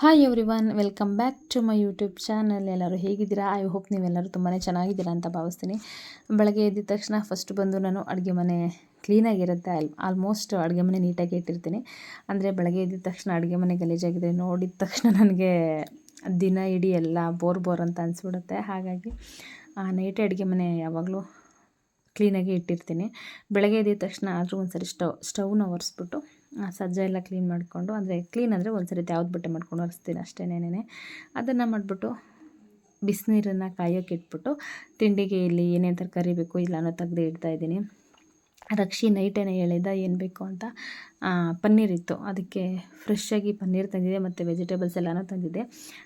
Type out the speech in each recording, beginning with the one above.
Hi everyone welcome back to my YouTube channel ಎಲ್ಲರೂ ಹೇಗಿದ್ದೀರಾ? I hope ನೀವೆಲ್ಲರೂ ತುಂಬಾ ಚೆನ್ನಾಗಿದ್ದೀರಾ ಅಂತ ಭಾವಿಸ್ತೀನಿ. ಬೆಳಗ್ಗೆ ಎದ್ದಿದ ತಕ್ಷಣ ಫಸ್ಟ್ ಬಂದು ನಾನು ಅಡುಗೆ ಮನೆ ಕ್ಲೀನಾಗಿರುತ್ತೆ ಆಲ್ ಆಲ್ಮೋಸ್ಟ್ ಅಡುಗೆ ಮನೆ ನೀಟಾಗಿ ಇಟ್ಟಿರ್ತೀನಿ. ಅಂದರೆ ಬೆಳಗ್ಗೆ ಎದ್ದಿದ ತಕ್ಷಣ ಅಡುಗೆ ಮನೆ ಗಲೀಜಾಗಿದೆ. ನೋಡಿದ ತಕ್ಷಣ ನನಗೆ ದಿನ ಇಡೀ ಎಲ್ಲ ಬೋರ್ ಬೋರ್ ಅಂತ ಅನಿಸ್ಬಿಡುತ್ತೆ. ಹಾಗಾಗಿ ನೈಟ್ ಅಡುಗೆ ಮನೆ ಯಾವಾಗಲೂ ಕ್ಲೀನಾಗಿ ಇಟ್ಟಿರ್ತೀನಿ. ಬೆಳಗ್ಗೆ ಎದ್ದಿದ ತಕ್ಷಣ ಆದರೂ ಒಂದು ಸರಿ ಸ್ಟವ್ ಸ್ಟವ್ನ ಒರೆಸ್ಬಿಟ್ಟು ಸಜ್ಜ ಎಲ್ಲ ಕ್ಲೀನ್ ಮಾಡಿಕೊಂಡು, ಅಂದರೆ ಕ್ಲೀನ್ ಅಂದರೆ ಒಂದು ಸರಿ ಯಾವ್ದು ಬಟ್ಟೆ ಮಾಡ್ಕೊಂಡು ಒರೆಸ್ತೀನಿ ಅಷ್ಟೇನೇನೆ ಅದನ್ನು ಮಾಡಿಬಿಟ್ಟು ಬಿಸಿನೀರನ್ನು ಕಾಯೋಕ್ಕಿಟ್ಬಿಟ್ಟು ತಿಂಡಿಗೆ ಇಲ್ಲಿ ಏನೇನು ತರಕಾರಿ ಬೇಕು ಇಲ್ಲನೋ ತೆಗ್ದು ಇಡ್ತಾಯಿದ್ದೀನಿ ರಕ್ಷಿ ನೈಟೇನೆ ಹೇಳಿದ್ದ, ಏನು ಬೇಕು ಅಂತ ಪನ್ನೀರ್ ಇತ್ತು. ಅದಕ್ಕೆ ಫ್ರೆಶ್ಶಾಗಿ ಪನ್ನೀರ್ ತಂದಿದೆ ಮತ್ತು ವೆಜಿಟೇಬಲ್ಸ್ ಎಲ್ಲನೂ ತಂದಿದೆ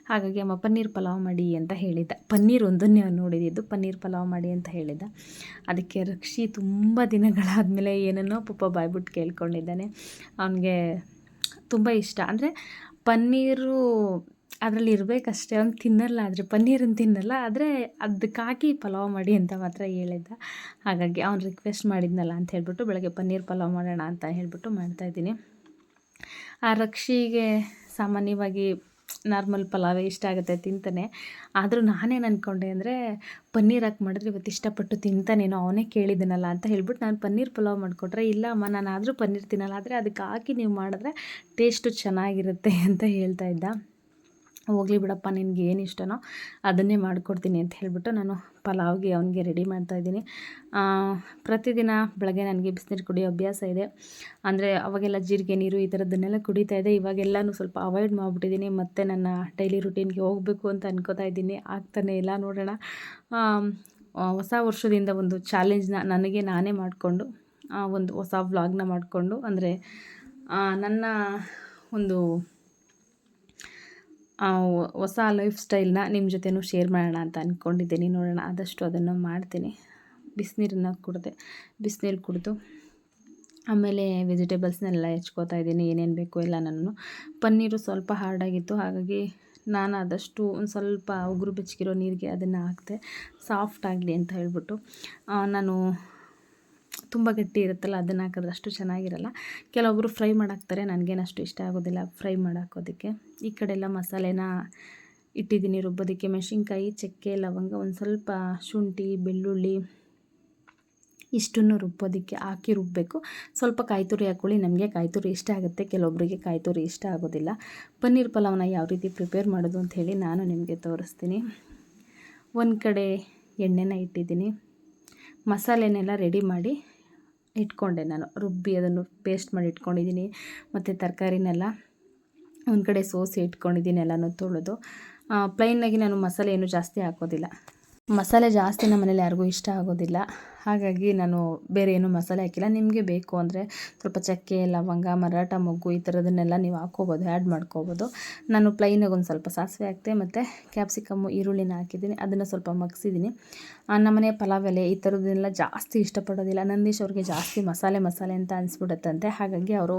ಹಾಗಾಗಿ ಅಮ್ಮ ಪನ್ನೀರ್ ಪಲಾವ್ ಮಾಡಿ ಅಂತ ಹೇಳಿದ್ದ. ಪನ್ನೀರ್ ಒಂದನ್ನೇ ನೋಡಿದ್ದು, ಪನ್ನೀರ್ ಪಲಾವ್ ಮಾಡಿ ಅಂತ ಹೇಳಿದ್ದ. ಅದಕ್ಕೆ ರಕ್ಷಿ ತುಂಬ ದಿನಗಳಾದಮೇಲೆ ಏನನ್ನೋ ಪಪ್ಪ ಬಾಯ್ಬಿಟ್ಟು ಕೇಳ್ಕೊಂಡಿದ್ದಾನೆ. ಅವನಿಗೆ ತುಂಬ ಇಷ್ಟ. ಅಂದರೆ ಪನ್ನೀರು ಅದರಲ್ಲಿ ಇರಬೇಕಷ್ಟೇ. ಅವ್ನು ತಿನ್ನಲ್ಲ ಆದರೆ, ಪನ್ನೀರನ್ನು ತಿನ್ನಲ್ಲ ಆದರೆ ಹಾಕಿ ಪಲಾವ್ ಮಾಡಿ ಅಂತ ಮಾತ್ರ ಹೇಳಿದ್ದ. ಹಾಗಾಗಿ ಅವ್ನು ರಿಕ್ವೆಸ್ಟ್ ಮಾಡಿದ್ನಲ್ಲ ಅಂತ ಹೇಳ್ಬಿಟ್ಟು ಬೆಳಗ್ಗೆ ಪನ್ನೀರ್ ಪಲಾವ್ ಮಾಡೋಣ ಅಂತ ಹೇಳ್ಬಿಟ್ಟು ಮಾಡ್ತಾಯಿದ್ದೀನಿ ಆ ರಕ್ಷಿಗೆ ಸಾಮಾನ್ಯವಾಗಿ ನಾರ್ಮಲ್ ಪಲಾವೇ ಇಷ್ಟ ಆಗುತ್ತೆ ತಿಂತಾನೆ. ಆದರೂ ನಾನೇನು ಅಂದ್ಕೊಂಡೆ ಅಂದರೆ, ಪನ್ನೀರ್ ಹಾಕಿ ಮಾಡಿದ್ರೆ ಇವತ್ತು ಇಷ್ಟಪಟ್ಟು ತಿಂತಾನೇನೋ ಅವನೇ ಕೇಳಿದನಲ್ಲ ಅಂತ ಹೇಳ್ಬಿಟ್ಟು ನಾನು ಪನ್ನೀರ್ ಪಲಾವ್ ಮಾಡಿಕೊಟ್ರೆ, ಇಲ್ಲ ಅಮ್ಮ, ನಾನು ಆದರೂ ಪನ್ನೀರ್ ತಿನ್ನಲ್ಲ, ಆದರೆ ಅದಕ್ಕೆ ಹಾಕಿ ನೀವು ಮಾಡಿದ್ರೆ ಟೇಸ್ಟು ಚೆನ್ನಾಗಿರುತ್ತೆ ಅಂತ ಹೇಳ್ತಾ ಇದ್ದ. ಹೋಗಲಿ ಬಿಡಪ್ಪ, ನಿನಗೆ ಏನು ಇಷ್ಟನೋ ಅದನ್ನೇ ಮಾಡಿಕೊಡ್ತೀನಿ ಅಂತ ಹೇಳಿಬಿಟ್ಟು ನಾನು ಪಲಾವ್ಗೆ ಅವನಿಗೆ ರೆಡಿ ಮಾಡ್ತಾಯಿದ್ದೀನಿ ಪ್ರತಿದಿನ ಬೆಳಗ್ಗೆ ನನಗೆ ಬಿಸಿನೀರು ಕುಡಿಯೋ ಅಭ್ಯಾಸ ಇದೆ. ಅಂದರೆ ಅವಾಗೆಲ್ಲ ಜೀರಿಗೆ ನೀರು ಈ ಥರದ್ದನ್ನೆಲ್ಲ ಕುಡಿತಾ ಇದೆ ಇವಾಗೆಲ್ಲನೂ ಸ್ವಲ್ಪ ಅವಾಯ್ಡ್ ಮಾಡಿಬಿಟ್ಟಿದ್ದೀನಿ. ಮತ್ತು ನನ್ನ ಡೈಲಿ ರುಟೀನ್ಗೆ ಹೋಗಬೇಕು ಅಂತ ಅನ್ಕೋತಾ ಇದ್ದೀನಿ. ಆಗ್ತಾನೆ ಇಲ್ಲ, ನೋಡೋಣ. ಹೊಸ ವರ್ಷದಿಂದ ಒಂದು ಚಾಲೆಂಜ್ನ ನನಗೆ ನಾನೇ ಮಾಡಿಕೊಂಡು ಒಂದು ಹೊಸ ವ್ಲಾಗ್ನ ಮಾಡಿಕೊಂಡು, ಅಂದರೆ ನನ್ನ ಒಂದು ಹೊಸ ಲೈಫ್ ಸ್ಟೈಲ್ನ ನಿಮ್ಮ ಜೊತೆನೂ ಶೇರ್ ಮಾಡೋಣ ಅಂತ ಅಂದ್ಕೊಂಡಿದ್ದೀನಿ ನೋಡೋಣ, ಆದಷ್ಟು ಅದನ್ನು ಮಾಡ್ತೀನಿ. ಬಿಸಿನೀರನ್ನ ಕುಡಿದೆ, ಬಿಸಿನೀರು ಕುಡಿದು, ಆಮೇಲೆ ವೆಜಿಟೇಬಲ್ಸ್ನೆಲ್ಲ ಹೆಚ್ಕೋತಾ ಇದ್ದೀನಿ, ಏನೇನು ಬೇಕು ಎಲ್ಲ ನಾನು ಪನ್ನೀರು ಸ್ವಲ್ಪ ಹಾರ್ಡಾಗಿತ್ತು, ಹಾಗಾಗಿ ನಾನು ಆದಷ್ಟು ಒಂದು ಸ್ವಲ್ಪ ಉಗುರು ಬೆಚ್ಚಗಿರೋ ನೀರಿಗೆ ಅದನ್ನು ಹಾಕಿದೆ, ಸಾಫ್ಟ್ ಆಗಲಿ ಅಂತ ಹೇಳ್ಬಿಟ್ಟು ನಾನು ತುಂಬ ಗಟ್ಟಿ ಇರುತ್ತಲ್ಲ, ಅದನ್ನು ಹಾಕಿದ್ರೆ ಅಷ್ಟು ಚೆನ್ನಾಗಿರಲ್ಲ. ಕೆಲವೊಬ್ಬರು ಫ್ರೈ ಮಾಡಾಕ್ತಾರೆ, ನನಗೇನು ಅಷ್ಟು ಇಷ್ಟ ಆಗೋದಿಲ್ಲ ಫ್ರೈ ಮಾಡಾಕೋದಕ್ಕೆ. ಈ ಕಡೆ ಎಲ್ಲ ಮಸಾಲೆನ ಇಟ್ಟಿದ್ದೀನಿ, ರುಬ್ಬೋದಕ್ಕೆ ಮೆಣಸಿನ್ಕಾಯಿ, ಚಕ್ಕೆ, ಲವಂಗ, ಒಂದು ಸ್ವಲ್ಪ ಶುಂಠಿ, ಬೆಳ್ಳುಳ್ಳಿ, ಇಷ್ಟನ್ನು ರುಬ್ಬೋದಕ್ಕೆ ಹಾಕಿ ರುಬ್ಬಬೇಕು ಸ್ವಲ್ಪ ಕಾಯಿ ತುರಿ ಹಾಕ್ಕೊಳ್ಳಿ ನಮಗೆ ಕಾಯಿ ತುರಿ ಇಷ್ಟ ಆಗುತ್ತೆ ಕೆಲವೊಬ್ಬರಿಗೆ ಕಾಯಿ ತುರಿ ಇಷ್ಟ ಆಗೋದಿಲ್ಲ. ಪನ್ನೀರ್ ಪಲಾವ್ನ ಯಾವ ರೀತಿ ಪ್ರಿಪೇರ್ ಮಾಡೋದು ಅಂತ ಹೇಳಿ ನಾನು ನಿಮಗೆ ತೋರಿಸ್ತೀನಿ. ಒಂದು ಕಡೆ ಎಣ್ಣೆನ ಇಟ್ಟಿದ್ದೀನಿ. ಮಸಾಲೆನೆಲ್ಲ ರೆಡಿ ಮಾಡಿ ಇಟ್ಕೊಂಡೆ ನಾನು. ರುಬ್ಬಿ ಅದನ್ನು ಪೇಸ್ಟ್ ಮಾಡಿ ಇಟ್ಕೊಂಡಿದ್ದೀನಿ. ಮತ್ತು ತರಕಾರಿನೆಲ್ಲ ಒಂದು ಕಡೆ ಸೋಸಿ ಇಟ್ಕೊಂಡಿದ್ದೀನಿ ಎಲ್ಲನೂ ತೊಳೆದು. ಪ್ಲೈನಾಗಿ ನಾನು ಮಸಾಲೆ ಏನು ಜಾಸ್ತಿ ಹಾಕೋದಿಲ್ಲ. ಮಸಾಲೆ ಜಾಸ್ತಿ ನಮ್ಮ ಮನೇಲಿ ಯಾರಿಗೂ ಇಷ್ಟ ಆಗೋದಿಲ್ಲ. ಹಾಗಾಗಿ ನಾನು ಬೇರೆ ಏನು ಮಸಾಲೆ ಹಾಕಿಲ್ಲ. ನಿಮಗೆ ಬೇಕು ಅಂದರೆ ಸ್ವಲ್ಪ ಚಕ್ಕೆ, ಲವಂಗ, ಮರಾಠ ಮೊಗ್ಗು ಈ ಥರದನ್ನೆಲ್ಲ ನೀವು ಹಾಕ್ಕೋಬೋದು ಆ್ಯಡ್ ಮಾಡ್ಕೋಬೋದು. ನಾನು ಪ್ಲೈನಾಗಿ ಒಂದು ಸ್ವಲ್ಪ ಸಾಸಿವೆ ಹಾಕಿದೆ ಮತ್ತು ಕ್ಯಾಪ್ಸಿಕಮ್ಮು ಈರುಳ್ಳಿನ ಹಾಕಿದ್ದೀನಿ. ಅದನ್ನು ಸ್ವಲ್ಪ ಮಗ್ಸಿದ್ದೀನಿ. ನಮ್ಮನೆ ಪಲಾವ್ ಎಲೆ ಈ ಥರದ್ದನ್ನೆಲ್ಲ ಜಾಸ್ತಿ ಇಷ್ಟಪಡೋದಿಲ್ಲ. ನಂದೀಶ್ ಅವ್ರಿಗೆ ಜಾಸ್ತಿ ಮಸಾಲೆ ಮಸಾಲೆ ಅಂತ ಅನಿಸ್ಬಿಡುತ್ತಂತೆ. ಹಾಗಾಗಿ ಅವರು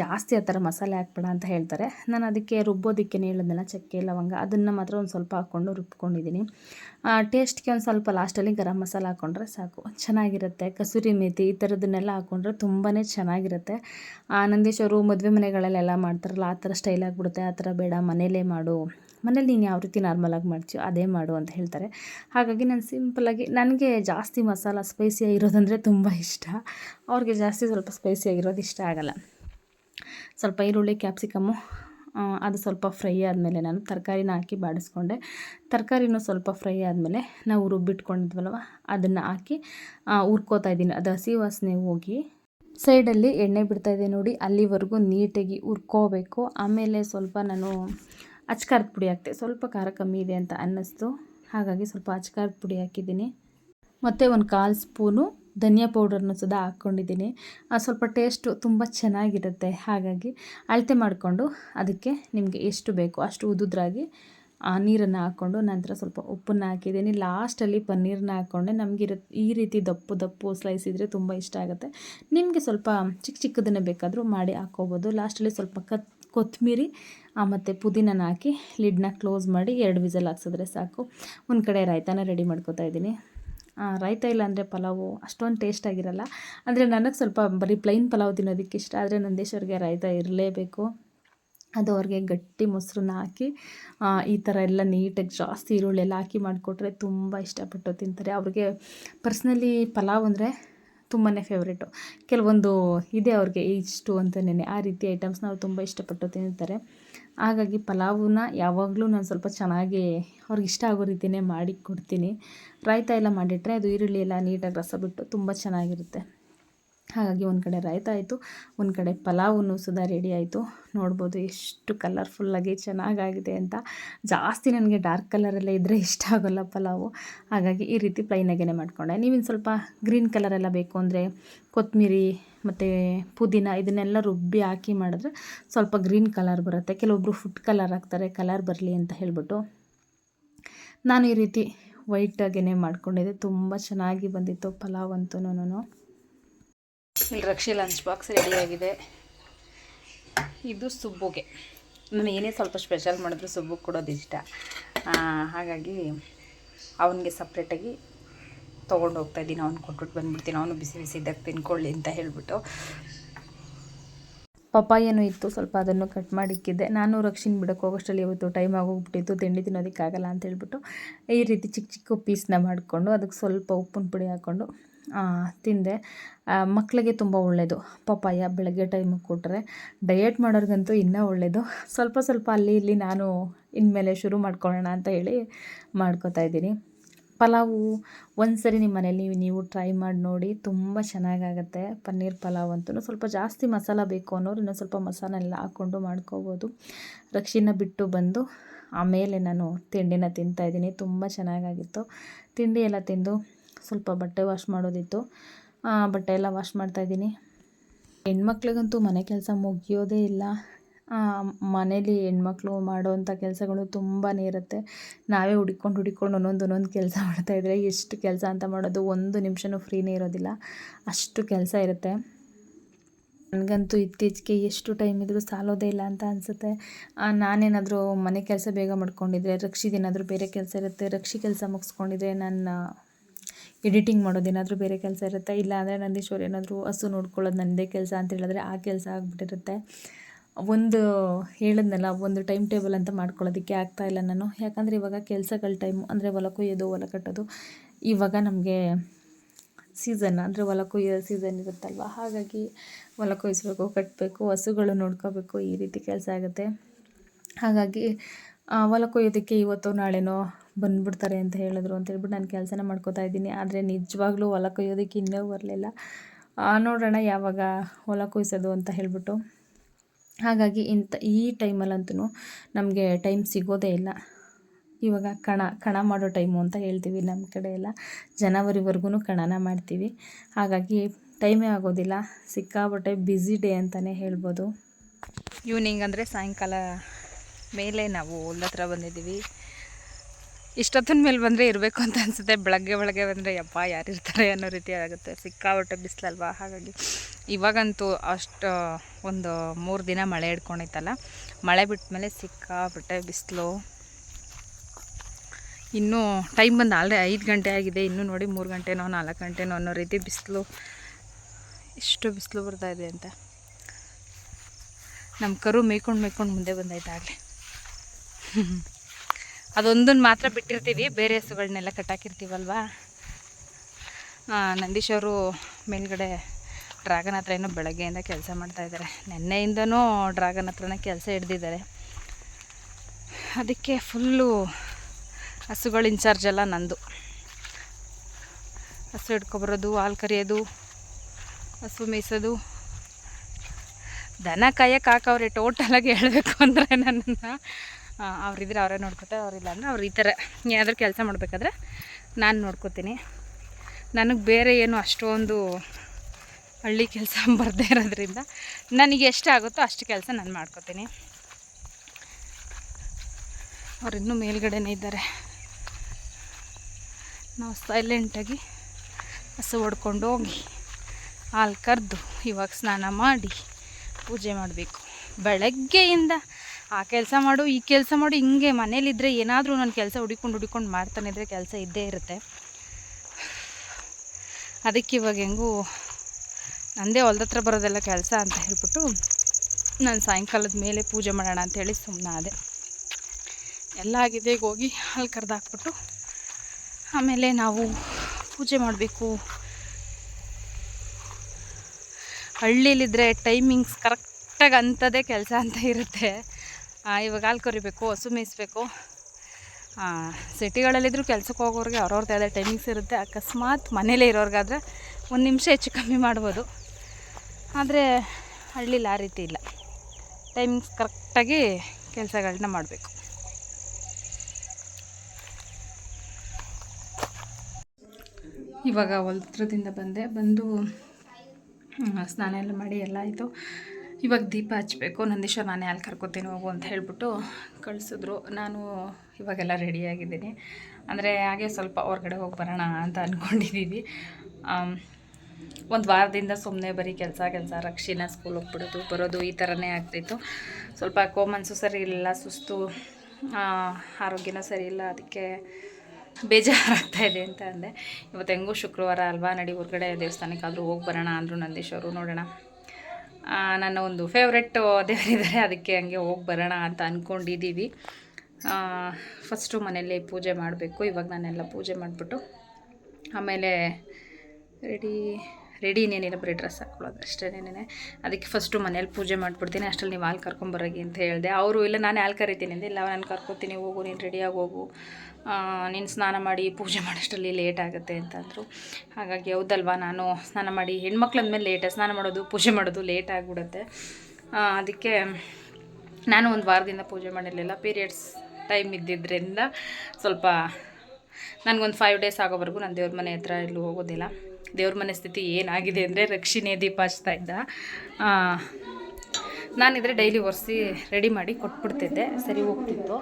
ಜಾಸ್ತಿ ಆ ಥರ ಮಸಾಲೆ ಹಾಕ್ಬೇಡ ಅಂತ ಹೇಳ್ತಾರೆ. ನಾನು ಅದಕ್ಕೆ ರುಬ್ಬೋದಕ್ಕೆ ಹೇಳಿದ್ನಲ್ಲ ಚಕ್ಕೆ, ಲವಂಗ ಅದನ್ನು ಮಾತ್ರ ಒಂದು ಸ್ವಲ್ಪ ಹಾಕ್ಕೊಂಡು ರುಬ್ಕೊಂಡಿದ್ದೀನಿ. ಟೇಸ್ಟ್ಗೆ ಒಂದು ಸ್ವಲ್ಪ ಲಾಸ್ಟಲ್ಲಿ ಗರಂ ಮಸಾಲೆ ಹಾಕ್ಕೊಂಡ್ರೆ ಸಾಕು. ಚೆನ್ನಾಗಿರುತ್ತೆ. ಕಸೂರಿ ಮೇಥಿ ಈ ಥರದನ್ನೆಲ್ಲ ಹಾಕ್ಕೊಂಡ್ರೆ ತುಂಬಾ ಚೆನ್ನಾಗಿರುತ್ತೆ. ಆನಂದೇಶ್ವರು ಮದುವೆ ಮನೆಗಳಲ್ಲೆಲ್ಲ ಮಾಡ್ತಾರಲ್ಲ, ಆ ಥರ ಸ್ಟೈಲ್ ಆಗಿಬಿಡುತ್ತೆ. ಆ ಥರ ಬೇಡ, ಮನೇಲೇ ಮಾಡು. ಮನೇಲಿ ನೀನು ಯಾವ ರೀತಿ ನಾರ್ಮಲಾಗಿ ಮಾಡ್ತೀಯೋ ಅದೇ ಮಾಡು ಅಂತ ಹೇಳ್ತಾರೆ. ಹಾಗಾಗಿ ನಾನು ಸಿಂಪಲಾಗಿ ನನಗೆ ಜಾಸ್ತಿ ಮಸಾಲ ಸ್ಪೈಸಿಯಾಗಿ ಇರೋದಂದರೆ ತುಂಬ ಇಷ್ಟ. ಅವ್ರಿಗೆ ಜಾಸ್ತಿ ಸ್ವಲ್ಪ ಸ್ಪೈಸಿಯಾಗಿರೋದು ಇಷ್ಟ ಆಗೋಲ್ಲ. ಸ್ವಲ್ಪ ಈರುಳ್ಳಿ ಕ್ಯಾಪ್ಸಿಕಮ್ಮು ಅದು ಸ್ವಲ್ಪ ಫ್ರೈ ಆದಮೇಲೆ ನಾನು ತರಕಾರಿನ ಹಾಕಿ ಬಾಡಿಸ್ಕೊಂಡೆ. ತರಕಾರಿನೂ ಸ್ವಲ್ಪ ಫ್ರೈ ಆದಮೇಲೆ ನಾವು ರುಬ್ಬಿಟ್ಕೊಂಡಿದ್ವಲ್ವ, ಅದನ್ನು ಹಾಕಿ ಹುರ್ಕೋತಾ ಇದ್ದೀನಿ. ಅದು ಹಸಿ ವಾಸನೆ ಹೋಗಿ. ಸೈಡಲ್ಲಿ ಎಣ್ಣೆ ಬಿಡ್ತಾ ಇದೆ ನೋಡಿ, ಅಲ್ಲಿವರೆಗೂ ನೀಟಾಗಿ ಹುರ್ಕೋಬೇಕು. ಆಮೇಲೆ ಸ್ವಲ್ಪ ನಾನು ಅಚ್ಕಾರದ ಪುಡಿ ಹಾಕ್ತೆ. ಸ್ವಲ್ಪ ಖಾರ ಕಮ್ಮಿ ಇದೆ ಅಂತ ಅನ್ನಿಸ್ತು. ಹಾಗಾಗಿ ಸ್ವಲ್ಪ ಅಚ್ಕಾರದ ಪುಡಿ ಹಾಕಿದ್ದೀನಿ. ಮತ್ತು ಒಂದು ಕಾಲು ಸ್ಪೂನು ಧನಿಯಾ ಪೌಡರ್ನು ಸುದ ಹಾಕ್ಕೊಂಡಿದ್ದೀನಿ. ಸ್ವಲ್ಪ ಟೇಸ್ಟು ತುಂಬ ಚೆನ್ನಾಗಿರುತ್ತೆ. ಹಾಗಾಗಿ ಅಳತೆ ಮಾಡಿಕೊಂಡು ಅದಕ್ಕೆ ನಿಮಗೆ ಎಷ್ಟು ಬೇಕು ಅಷ್ಟು ಉದುದ್ರಾಗಿ ನೀರನ್ನು ಹಾಕ್ಕೊಂಡು ನಂತರ ಸ್ವಲ್ಪ ಉಪ್ಪನ್ನು ಹಾಕಿದ್ದೀನಿ. ಲಾಸ್ಟಲ್ಲಿ ಪನ್ನೀರನ್ನ ಹಾಕ್ಕೊಂಡೆ. ನಮಗಿರೋ ಈ ರೀತಿ ದಪ್ಪು ದಪ್ಪು ಸ್ಲೈಸ್ ಇದ್ದರೆ ತುಂಬ ಇಷ್ಟ ಆಗುತ್ತೆ. ನಿಮಗೆ ಸ್ವಲ್ಪ ಚಿಕ್ಕ ಚಿಕ್ಕದನ್ನೇ ಬೇಕಾದರೂ ಮಾಡಿ ಹಾಕ್ಕೋಬೋದು. ಲಾಸ್ಟಲ್ಲಿ ಸ್ವಲ್ಪ ಕತ್ ಕೊತ್ತಂಬರಿ ಮತ್ತು ಪುದೀನನ ಹಾಕಿ ಲಿಡ್ನ ಕ್ಲೋಸ್ ಮಾಡಿ ಎರಡು ವಿಸಲ್ ಹಾಕ್ಸಿದ್ರೆ ಸಾಕು. ಒಂದು ಕಡೆ ರಾಯ್ತಾನ ರೆಡಿ ಮಾಡ್ಕೋತಾ ಇದ್ದೀನಿ. ರಾಯ್ತ ಇಲ್ಲ ಅಂದರೆ ಪಲಾವು ಅಷ್ಟೊಂದು ಟೇಸ್ಟ್ ಆಗಿರಲ್ಲ. ಅಂದರೆ ನನಗೆ ಸ್ವಲ್ಪ ಬರೀ ಪ್ಲೈನ್ ಪಲಾವ್ ತಿನ್ನೋದಕ್ಕೆ ಇಷ್ಟ. ಆದರೆ ನಂದೇಶ್ವರಿಗೆ ರಾಯ್ತ ಇರಲೇಬೇಕು. ಅದು ಅವ್ರಿಗೆ ಗಟ್ಟಿ ಮೊಸರನ್ನ ಹಾಕಿ ಈ ಥರ ಎಲ್ಲ ನೀಟಾಗಿ ಜಾಸ್ತಿ ಈರುಳ್ಳಿ ಎಲ್ಲ ಹಾಕಿ ಮಾಡಿಕೊಟ್ರೆ ತುಂಬ ಇಷ್ಟಪಟ್ಟು ತಿಂತಾರೆ. ಅವ್ರಿಗೆ ಪರ್ಸ್ನಲಿ ಪಲಾವ್ ಅಂದರೆ ತುಂಬಾ ಫೇವ್ರೇಟು ಕೆಲವೊಂದು ಇದೆ ಅವ್ರಿಗೆ ಇಷ್ಟು ಅಂತಲೇ ಆ ರೀತಿ ಐಟಮ್ಸ್ನ ಅವ್ರು ತುಂಬ ಇಷ್ಟಪಟ್ಟು ತಿಂತಾರೆ. ಹಾಗಾಗಿ ಪಲಾವನ್ನ ಯಾವಾಗಲೂ ನಾನು ಸ್ವಲ್ಪ ಚೆನ್ನಾಗಿ ಅವ್ರಿಗೆ ಇಷ್ಟ ಆಗೋ ರೀತಿಯೇ ಮಾಡಿ ಕೊಡ್ತೀನಿ. ರಾಯ್ತ ಎಲ್ಲ ಮಾಡಿಟ್ರೆ ಅದು ಈರುಳ್ಳಿ ಎಲ್ಲ ನೀಟಾಗಿ ರಸ ಬಿಟ್ಟು ತುಂಬ ಚೆನ್ನಾಗಿರುತ್ತೆ. ಹಾಗಾಗಿ ಒಂದು ಕಡೆ ರಾಯ್ತ ಆಯಿತು, ಒಂದು ಕಡೆ ಪಲಾವನ್ನು ಸುಧಾ ರೆಡಿ ಆಯಿತು. ನೋಡ್ಬೋದು ಎಷ್ಟು ಕಲರ್ಫುಲ್ಲಾಗಿ ಚೆನ್ನಾಗಾಗಿದೆ ಅಂತ. ಜಾಸ್ತಿ ನನಗೆ ಡಾರ್ಕ್ ಕಲರೆಲ್ಲ ಇದ್ದರೆ ಇಷ್ಟ ಆಗೋಲ್ಲ ಪಲಾವು. ಹಾಗಾಗಿ ಈ ರೀತಿ ಪ್ಲೈನಾಗೇ ಮಾಡಿಕೊಂಡೆ. ನೀವಿನ್ನು ಸ್ವಲ್ಪ ಗ್ರೀನ್ ಕಲರೆಲ್ಲ ಬೇಕು ಅಂದರೆ ಕೊತ್ತಂಬರಿ ಮತ್ತು ಪುದೀನ ಇದನ್ನೆಲ್ಲ ರುಬ್ಬಿ ಹಾಕಿ ಮಾಡಿದ್ರೆ ಸ್ವಲ್ಪ ಗ್ರೀನ್ ಕಲರ್ ಬರುತ್ತೆ. ಕೆಲವೊಬ್ಬರು ಫುಡ್ ಕಲರ್ ಹಾಕ್ತಾರೆ, ಕಲರ್ ಬರಲಿ ಅಂತ ಹೇಳ್ಬಿಟ್ಟು. ನಾನು ಈ ರೀತಿ ವೈಟಾಗೇ ಮಾಡ್ಕೊಂಡಿದ್ದೆ. ತುಂಬ ಚೆನ್ನಾಗಿ ಬಂದಿತ್ತು ಪಲಾವ್ ಅಂತೂ ಇಲ್ಲಿ ರಕ್ಷಿ ಲಂಚ್ ಬಾಕ್ಸ್ ರೆಡಿಯಾಗಿದೆ ಇದು ಸುಬ್ಬುಗೆ. ನಾನು ಏನೇ ಸ್ವಲ್ಪ ಸ್ಪೆಷಲ್ ಮಾಡಿದ್ರು ಸುಬ್ಬು ಕೊಡೋದು ಇಷ್ಟ ಹಾಗಾಗಿ ಅವನಿಗೆ ಸಪ್ರೇಟಾಗಿ ತೊಗೊಂಡು ಹೋಗ್ತಾ ಇದ್ದೀನಿ. ಅವ್ನು ಕೊಟ್ಬಿಟ್ಟು ಬಂದ್ಬಿಡ್ತೀನಿ. ಅವನು ಬಿಸಿ ಬಿಸಿ ಇದ್ದಾಗ ತಿನ್ಕೊಳ್ಳಿ ಅಂತ ಹೇಳ್ಬಿಟ್ಟು. ಪಪ್ಪಾಯನೂ ಇತ್ತು. ಸ್ವಲ್ಪ ಅದನ್ನು ಕಟ್ ಮಾಡಿಕ್ಕಿದ್ದೆ. ನಾನು ರಕ್ಷಿನ್ ಬಿಡೋಕ್ಕೆ ಹೋಗೋಷ್ಟರಲ್ಲಿ ಇವತ್ತು ಟೈಮ್ ಆಗೋಗ್ಬಿಟ್ಟಿತ್ತು. ತಿಂಡಿ ತಿನ್ನೋದಕ್ಕಾಗಲ್ಲ ಅಂತ ಹೇಳ್ಬಿಟ್ಟು ಈ ರೀತಿ ಚಿಕ್ಕ ಚಿಕ್ಕ ಪೀಸ್ನ ಮಾಡಿಕೊಂಡು ಅದಕ್ಕೆ ಸ್ವಲ್ಪ ಉಪ್ಪಿನ ಪುಡಿ ಹಾಕ್ಕೊಂಡು ತಿಂದೆ. ಮಕ್ಕಳಿಗೆ ತುಂಬ ಒಳ್ಳೆಯದು ಪಪ್ಪಾಯ ಬೆಳಗ್ಗೆ ಟೈಮಿಗೆ ಕೊಟ್ಟರೆ ಡಯಟ್ ಮಾಡೋರಿಗಂತೂ ಇನ್ನೂ ಒಳ್ಳೆಯದು ಸ್ವಲ್ಪ ಸ್ವಲ್ಪ ಅಲ್ಲಿ ಇಲ್ಲಿ ನಾನು ಇನ್ಮೇಲೆ ಶುರು ಮಾಡ್ಕೊಳ್ಳೋಣ ಅಂತ ಹೇಳಿ ಮಾಡ್ಕೋತಾ ಇದ್ದೀನಿ. ಪಲಾವು ಒಂದು ಸರಿ ನಿಮ್ಮ ಮನೇಲಿ ನೀವು ಟ್ರೈ ಮಾಡಿ ನೋಡಿ ತುಂಬ ಚೆನ್ನಾಗಾಗತ್ತೆ. ಪನ್ನೀರ್ ಪಲಾವ್ ಅಂತೂ ಸ್ವಲ್ಪ ಜಾಸ್ತಿ ಮಸಾಲ ಬೇಕು ಅನ್ನೋರು ಇನ್ನೊಂದು ಸ್ವಲ್ಪ ಮಸಾಲ ಎಲ್ಲ ಹಾಕ್ಕೊಂಡು ಮಾಡ್ಕೋಬೋದು. ರಕ್ಷಿನ ಬಿಟ್ಟು ಬಂದು ಆಮೇಲೆ ನಾನು ತಿಂಡಿನ ತಿಂತಾಯಿದ್ದೀನಿ ತುಂಬ ಚೆನ್ನಾಗಾಗಿತ್ತು. ತಿಂಡಿ ಎಲ್ಲ ತಿಂದು ಸ್ವಲ್ಪ ಬಟ್ಟೆ ವಾಶ್ ಮಾಡೋದಿತ್ತು. ಬಟ್ಟೆ ಎಲ್ಲ ವಾಶ್ ಮಾಡ್ತಾಯಿದ್ದೀನಿ ಹೆಣ್ಮಕ್ಳಿಗಂತೂ ಮನೆ ಕೆಲಸ ಮುಗಿಯೋದೇ ಇಲ್ಲ. ಮನೇಲಿ ಹೆಣ್ಮಕ್ಳು ಮಾಡುವಂಥ ಕೆಲಸಗಳು ತುಂಬಾ ಇರುತ್ತೆ. ನಾವೇ ಹುಡ್ಕೊಂಡು ಹುಡ್ಕೊಂಡು ಒಂದೊಂದು ಒಂದೊಂದು ಕೆಲಸ ಮಾಡ್ತಾಯಿದ್ರೆ ಎಷ್ಟು ಕೆಲಸ ಅಂತ ಮಾಡೋದು ಒಂದು ನಿಮಿಷನೂ ಫ್ರೀನೇ ಇರೋದಿಲ್ಲ. ಅಷ್ಟು ಕೆಲಸ ಇರುತ್ತೆ. ನನಗಂತೂ ಇತ್ತೀಚೆಗೆ ಎಷ್ಟು ಟೈಮ್ ಇದ್ದರೂ ಸಾಲೋದೇ ಇಲ್ಲ ಅಂತ ಅನಿಸುತ್ತೆ. ನಾನೇನಾದರೂ ಮನೆ ಕೆಲಸ ಬೇಗ ಮಾಡ್ಕೊಂಡಿದ್ರೆ, ರಕ್ಷಿದೇನಾದರೂ ಬೇರೆ ಕೆಲಸ ಇರುತ್ತೆ, ರಕ್ಷಿ ಕೆಲಸ ಮುಗಿಸ್ಕೊಂಡಿದ್ರೆ ನನ್ನ ಎಡಿಟಿಂಗ್ ಮಾಡೋದೇನಾದರೂ ಬೇರೆ ಕೆಲಸ ಇರುತ್ತೆ. ಇಲ್ಲ ಅಂದರೆ ನಂದೀಶ್ವರ್ ಏನಾದರೂ ಹಸು ನೋಡ್ಕೊಳ್ಳೋದು ನನ್ನದೇ ಕೆಲಸ ಅಂತ ಹೇಳಿದ್ರೆ ಆ ಕೆಲಸ ಆಗಿಬಿಟ್ಟಿರುತ್ತೆ. ಒಂದು ಹೇಳಿದ್ನಲ್ಲ, ಒಂದು ಟೈಮ್ ಟೇಬಲ್ ಅಂತ ಮಾಡ್ಕೊಳ್ಳೋದಕ್ಕೆ ಇಲ್ಲ ನಾನು. ಯಾಕಂದರೆ ಇವಾಗ ಕೆಲಸಗಳ ಟೈಮು ಅಂದರೆ ಹೊಲ ಕೊಯ್ಯೋದು ಹೊಲ ಕಟ್ಟೋದು, ಇವಾಗ ನಮಗೆ ಸೀಸನ್ ಅಂದರೆ ಹೊಲ ಕೊಯ್ಯೋ ಸೀಸನ್ ಇರುತ್ತಲ್ವ? ಹಾಗಾಗಿ ಹೊಲ ಕೊಯ್ಸ್ಬೇಕು ಕಟ್ಟಬೇಕು ಹಸುಗಳು ನೋಡ್ಕೋಬೇಕು, ಈ ರೀತಿ ಕೆಲಸ ಆಗುತ್ತೆ. ಹಾಗಾಗಿ ಹೊಲ ಕೊಯ್ಯೋದಕ್ಕೆ ಇವತ್ತು ನಾಳೆನೋ ಬಂದುಬಿಡ್ತಾರೆ ಅಂತ ಹೇಳಿದ್ರು ಅಂತ ಹೇಳ್ಬಿಟ್ಟು ನಾನು ಕೆಲಸನ ಮಾಡ್ಕೋತಾ ಇದ್ದೀನಿ. ಆದರೆ ನಿಜವಾಗ್ಲೂ ಹೊಲ ಕೊಯ್ಯೋದಕ್ಕೆ ಇನ್ನೂ ಬರಲಿಲ್ಲ. ನೋಡೋಣ ಯಾವಾಗ ಹೊಲ ಕೊಯ್ಸೋದು ಅಂತ ಹೇಳ್ಬಿಟ್ಟು. ಹಾಗಾಗಿ ಇಂಥ ಈ ಟೈಮಲ್ಲಂತೂ ನಮಗೆ ಟೈಮ್ ಸಿಗೋದೇ ಇಲ್ಲ. ಇವಾಗ ಕಣ ಕಣ ಮಾಡೋ ಟೈಮು ಅಂತ ಹೇಳ್ತೀವಿ ನಮ್ಮ ಕಡೆ ಎಲ್ಲ. ಜನವರಿವರೆಗೂ ಕಣನ ಮಾಡ್ತೀವಿ. ಹಾಗಾಗಿ ಟೈಮೇ ಆಗೋದಿಲ್ಲ. ಸಿಕ್ಕಾಬಟ್ಟೆ ಬ್ಯುಸಿ ಡೇ ಅಂತಲೇ ಹೇಳ್ಬೋದು. ಈವ್ನಿಂಗ್ ಅಂದರೆ ಸಾಯಂಕಾಲ ಮೇಲೆ ನಾವು ಹೊಲ್ದ ಬಂದಿದ್ದೀವಿ. ಇಷ್ಟೊತ್ತಿನ ಮೇಲೆ ಬಂದರೆ ಇರಬೇಕು ಅಂತ ಅನಿಸುತ್ತೆ. ಬೆಳಗ್ಗೆ ಬೆಳಗ್ಗೆ ಬಂದರೆ ಯಪ್ಪ ಯಾರಿರ್ತಾರೆ ಅನ್ನೋ ರೀತಿ ಆಗುತ್ತೆ. ಸಿಕ್ಕಾಬಟ್ಟೆ ಬಿಸಿಲಲ್ವಾ? ಹಾಗಾಗಿ ಇವಾಗಂತೂ ಅಷ್ಟು ಒಂದು ಮೂರು ದಿನ ಮಳೆ ಹಿಡ್ಕೊಂಡೈತಲ್ಲ ಮಳೆ ಬಿಟ್ಟ ಮೇಲೆ ಸಿಕ್ಕಾಬಟ್ಟೆ ಬಿಸಿಲು. ಇನ್ನೂ ಟೈಮ್ ಬಂದು ಆಲ್ರೆ ಐದು ಗಂಟೆ ಆಗಿದೆ. ಇನ್ನೂ ನೋಡಿ ಮೂರು ಗಂಟೆನೋ ನಾಲ್ಕು ಗಂಟೆನೋ ಅನ್ನೋ ರೀತಿ ಬಿಸಿಲು. ಇಷ್ಟು ಬಿಸಿಲು ಬರ್ತಾಯಿದೆ ಅಂತ. ನಮ್ಮ ಕರು ಮೇಯ್ಕೊಂಡು ಮೇಯ್ಕೊಂಡು ಮುಂದೆ ಬಂದೈತಾಗಲೇ ಅದೊಂದನ್ನು ಮಾತ್ರ ಬಿಟ್ಟಿರ್ತೀವಿ. ಬೇರೆ ಹಸುಗಳನ್ನೆಲ್ಲ ಕಟ್ಟಾಕಿರ್ತೀವಲ್ವಾ? ನಂದೀಶ್ ಅವರು ಮೇಲ್ಗಡೆ ಡ್ರಾಗನ್ ಹತ್ರ ಏನೋ ಬೆಳಗ್ಗೆಯಿಂದ ಕೆಲಸ ಮಾಡ್ತಾಯಿದ್ದಾರೆ ನೆನ್ನೆಯಿಂದನೂ ಡ್ರಾಗನ್ ಹತ್ರನೇ ಕೆಲಸ ಹಿಡ್ದಿದ್ದಾರೆ. ಅದಕ್ಕೆ ಫುಲ್ಲು ಹಸುಗಳ ಇನ್ಚಾರ್ಜ್ ಎಲ್ಲ ನಂದು. ಹಸು ಹಿಡ್ಕೊಬರೋದು, ಹಾಲು ಕರಿಯೋದು, ಹಸು ಮೇಯಿಸೋದು. ದನ ಕಾಯಕ್ಕೆ ಹಾಕವ್ರೆ ಟೋಟಲಾಗಿ ಹೇಳಬೇಕು ಅಂದರೆ ನನ್ನನ್ನು. ಅವರಿದ್ರೆ ಅವರೇ ನೋಡ್ಕೊತಾರೆ ಅವರಿಲ್ಲ ಅಂದರೆ ಅವ್ರು ಈ ಥರ ಏನಾದರೂ ಕೆಲಸ ಮಾಡಬೇಕಾದ್ರೆ ನಾನು ನೋಡ್ಕೋತೀನಿ. ನನಗೆ ಬೇರೆ ಏನು ಅಷ್ಟೊಂದು ಹಳ್ಳಿ ಕೆಲಸ ಬರದೇ ಇರೋದ್ರಿಂದ ನನಗೆ ಎಷ್ಟು ಆಗುತ್ತೋ ಅಷ್ಟು ಕೆಲಸ ನಾನು ಮಾಡ್ಕೋತೀನಿ. ಅವ್ರು ಇನ್ನೂ ಮೇಲ್ಗಡೆನೇ ಇದ್ದಾರೆ. ನಾವು ಸೈಲೆಂಟಾಗಿ ಹಸು ಹೊಡ್ಕೊಂಡು ಹೋಗಿ ಹಾಲು ಕರೆದು ಇವಾಗ ಸ್ನಾನ ಮಾಡಿ ಪೂಜೆ ಮಾಡಬೇಕು. ಬೆಳಗ್ಗೆಯಿಂದ ಆ ಕೆಲಸ ಮಾಡು, ಈ ಕೆಲಸ ಮಾಡು, ಹಿಂಗೆ ಮನೇಲಿದ್ದರೆ ಏನಾದರೂ ನಾನು ಕೆಲಸ ಹುಡಿಕೊಂಡು ಹುಡಿಕೊಂಡು ಮಾಡ್ತಾನೆ ಇದ್ದರೆ ಕೆಲಸ ಇದ್ದೇ ಇರುತ್ತೆ. ಅದಕ್ಕೆ ಇವಾಗ ಹೆಂಗೂ ನಂದೇ ಹೊಲ್ದ ಹತ್ರ ಬರೋದೆಲ್ಲ ಕೆಲಸ ಅಂತ ಹೇಳ್ಬಿಟ್ಟು ನಾನು ಸಾಯಂಕಾಲದ ಮೇಲೆ ಪೂಜೆ ಮಾಡೋಣ ಅಂತೇಳಿ ಸುಮ್ಮನಾದೆ ಎಲ್ಲ ಆಗಿದೆ ಹೋಗಿ ಅಲ್ಲಿ ಕರೆದು ಹಾಕ್ಬಿಟ್ಟು ಆಮೇಲೆ ನಾವು ಪೂಜೆ ಮಾಡಬೇಕು. ಹಳ್ಳಿಲಿದ್ದರೆ ಟೈಮಿಂಗ್ಸ್ ಕರೆಕ್ಟಾಗಿ ಅಂಥದ್ದೇ ಕೆಲಸ ಅಂತ ಇರುತ್ತೆ. ಇವಾಗ ಹಾಲು ಕರಿಬೇಕು ಹಸು ಮೇಯಿಸ್ಬೇಕು. ಸಿಟಿಗಳಲ್ಲಿದ್ದರೂ ಕೆಲಸಕ್ಕೆ ಹೋಗೋರಿಗೆ ಅವ್ರವ್ರದ್ದೇ ಆದ ಟೈಮಿಂಗ್ಸ್ ಇರುತ್ತೆ. ಅಕಸ್ಮಾತ್ ಮನೇಲೇ ಇರೋರಿಗಾದರೆ ಒಂದು ನಿಮಿಷ ಹೆಚ್ಚು ಕಮ್ಮಿ ಮಾಡ್ಬೋದು. ಆದರೆ ಹಳ್ಳಿಲಿ ಆ ರೀತಿ ಇಲ್ಲ. ಟೈಮಿಂಗ್ಸ್ ಕರೆಕ್ಟಾಗಿ ಕೆಲಸಗಳನ್ನ ಮಾಡಬೇಕು. ಇವಾಗ ಹೊಲತ್ರದಿಂದ ಬಂದೆ. ಬಂದು ಸ್ನಾನ ಎಲ್ಲ ಮಾಡಿ ಎಲ್ಲ ಆಯಿತು. ಇವಾಗ ದೀಪ ಹಚ್ಚಬೇಕು ನಂದೀಶ ನಾನೇ ಅಲ್ಲಿ ಕರ್ಕೋತೀನಿ ಹೋಗು ಅಂತ ಹೇಳಿಬಿಟ್ಟು ಕಳಿಸಿದ್ರು. ನಾನು ಇವಾಗೆಲ್ಲ ರೆಡಿಯಾಗಿದ್ದೀನಿ ಅಂದರೆ ಹಾಗೆ ಸ್ವಲ್ಪ ಹೊರಗಡೆ ಹೋಗಿ ಬರೋಣ ಅಂತ ಅಂದ್ಕೊಂಡಿದ್ದೀವಿ ಒಂದು ವಾರದಿಂದ ಸುಮ್ಮನೆ ಬರೀ ಕೆಲಸ ಕೆಲಸ ರಕ್ಷಿನ ಸ್ಕೂಲ್ ಹೋಗ್ಬಿಡೋದು ಬರೋದು ಈ ಥರನೇ ಆಗ್ತಿತ್ತು. ಸ್ವಲ್ಪ ಕೋಮನ್ಸು ಸರಿ ಇಲ್ಲ ಸುಸ್ತು ಆರೋಗ್ಯನ ಸರಿ ಇಲ್ಲ ಅದಕ್ಕೆ ಬೇಜಾರಾಗ್ತಾ ಇದೆ ಅಂತ ಅಂದೆ. ಇವತ್ತು ಹೆಂಗೂ ಶುಕ್ರವಾರ ಅಲ್ವಾ ನಡಿ ಹೊರಗಡೆ ದೇವಸ್ಥಾನಕ್ಕಾದರೂ ಹೋಗಿ ಬರೋಣ ಅಂದರು ನಂದೀಶವರು ನೋಡೋಣ. ಆ, ನನ್ನ ಒಂದು ಫೇವ್ರೆಟ್ ದೇವರಿದ್ದಾರೆ. ಅದಕ್ಕೆ ಹಂಗೆ ಹೋಗಿ ಬರೋಣ ಅಂತ ಅಂದ್ಕೊಂಡಿದ್ದೀವಿ ಫಸ್ಟು ಮನೆಯಲ್ಲಿ ಪೂಜೆ ಮಾಡಬೇಕು. ಇವಾಗ ನಾನೆಲ್ಲ ಪೂಜೆ ಮಾಡಿಬಿಟ್ಟು ಆಮೇಲೆ ರೆಡಿ ರೆಡಿ ಇನ್ನೇನಿಲ್ಲ ಬರೀ ಡ್ರೆಸ್ ಹಾಕೊಳ್ಳೋದು. ಅಷ್ಟೇನೇನೆ ಅದಕ್ಕೆ ಫಸ್ಟು ಮನೇಲಿ ಪೂಜೆ ಮಾಡಿಬಿಡ್ತೀನಿ, ಅಷ್ಟರಲ್ಲಿ ನೀವು ಹಾಲು ಕರ್ಕೊಂಬರೋಗಿ ಅಂತ ಹೇಳಿದೆ. ಅವರು ಇಲ್ಲ, ನಾನು ಹಾಲು ಕರಿತೀನಿ ಅಂದೆ. ಇಲ್ಲ, ನಾನು ಕರ್ಕೊತೀನಿ, ಹೋಗು, ನೀನು ರೆಡಿಯಾಗಿ ಹೋಗು. ನೀನು ಸ್ನಾನ ಮಾಡಿ ಪೂಜೆ ಮಾಡೋಷ್ಟರಲ್ಲಿ ಲೇಟ್ ಆಗುತ್ತೆ ಅಂತಂದರು ಹಾಗಾಗಿ ಹೌದಲ್ವಾ, ನಾನು ಸ್ನಾನ ಮಾಡಿ ಹೆಣ್ಮಕ್ಳು ಅಂದಮೇಲೆ ಲೇಟ್ ಸ್ನಾನ ಮಾಡೋದು, ಪೂಜೆ ಮಾಡೋದು ಲೇಟ್ ಆಗಿಬಿಡುತ್ತೆ. ಅದಕ್ಕೆ ನಾನು ಒಂದು ವಾರದಿಂದ ಪೂಜೆ ಮಾಡಿರಲಿಲ್ಲ ಪೀರಿಯಡ್ಸ್ ಟೈಮ್ ಇದ್ದಿದ್ದರಿಂದ ಸ್ವಲ್ಪ ನನಗೊಂದು ಫೈವ್ ಡೇಸ್ ಆಗೋವರೆಗೂ ನಾನು ದೇವ್ರ ಮನೆ ಹತ್ರ ಎಲ್ಲೂ ಹೋಗೋದಿಲ್ಲ. ದೇವ್ರ ಮನೆ ಸ್ಥಿತಿ ಏನಾಗಿದೆ ಅಂದರೆ ರಕ್ಷಿಣೆ ದೀಪ ಹಚ್ತಾ ಇದ್ದ ನಾನಿದ್ರೆ ಡೈಲಿ ಒರೆಸಿ ರೆಡಿ ಮಾಡಿ ಕೊಟ್ಬಿಡ್ತಿದ್ದೆ. ಸರಿ ಹೋಗ್ತಿತ್ತು.